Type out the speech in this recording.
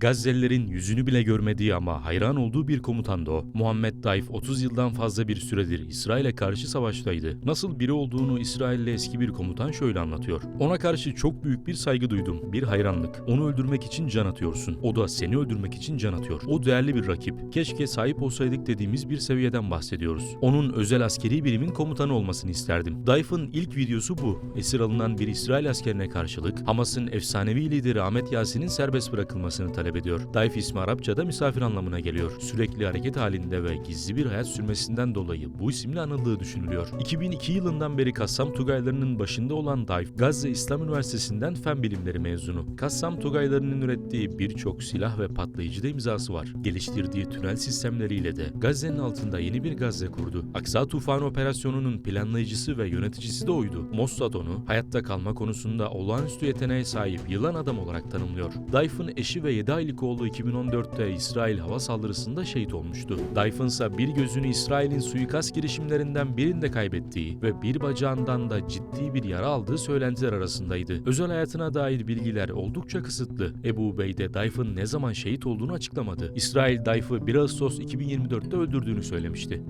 Gazze'lilerin yüzünü bile görmediği ama hayran olduğu bir komutandı o. Muhammed Daif 30 yıldan fazla bir süredir İsrail'e karşı savaştaydı. Nasıl biri olduğunu İsrailli eski bir komutan şöyle anlatıyor. Ona karşı çok büyük bir saygı duydum, bir hayranlık. Onu öldürmek için can atıyorsun. O da seni öldürmek için can atıyor. O değerli bir rakip. Keşke sahip olsaydık dediğimiz bir seviyeden bahsediyoruz. Onun özel askeri birimin komutanı olmasını isterdim. Daif'in ilk videosu bu. Esir alınan bir İsrail askerine karşılık Hamas'ın efsanevi lideri Ahmet Yasin'in serbest bırakılmasını talep ediyor. Daif ismi Arapçada misafir anlamına geliyor. Sürekli hareket halinde ve gizli bir hayat sürmesinden dolayı bu isimle anıldığı düşünülüyor. 2002 yılından beri Kassam Tugaylarının başında olan Daif, Gazze İslam Üniversitesi'nden fen bilimleri mezunu. Kassam Tugaylarının ürettiği birçok silah ve patlayıcı da imzası var. Geliştirdiği tünel sistemleriyle de Gazze'nin altında yeni bir Gazze kurdu. Aksa Tufan operasyonunun planlayıcısı ve yöneticisi de oydu. Mossad onu hayatta kalma konusunda olağanüstü yeteneğe sahip yılan adam olarak tanımlıyor. Daif'in eşi ve 7 aylık oğlu 2014'te İsrail hava saldırısında şehit olmuştu. Daif'in ise bir gözünü İsrail'in suikast girişimlerinden birinde kaybettiği ve bir bacağından da ciddi bir yara aldığı söylentiler arasındaydı. Özel hayatına dair bilgiler oldukça kısıtlı. Ebu Beyde Daif'in ne zaman şehit olduğunu açıklamadı. İsrail Daif'i 1 Ağustos 2024'te öldürdüğünü söylemişti.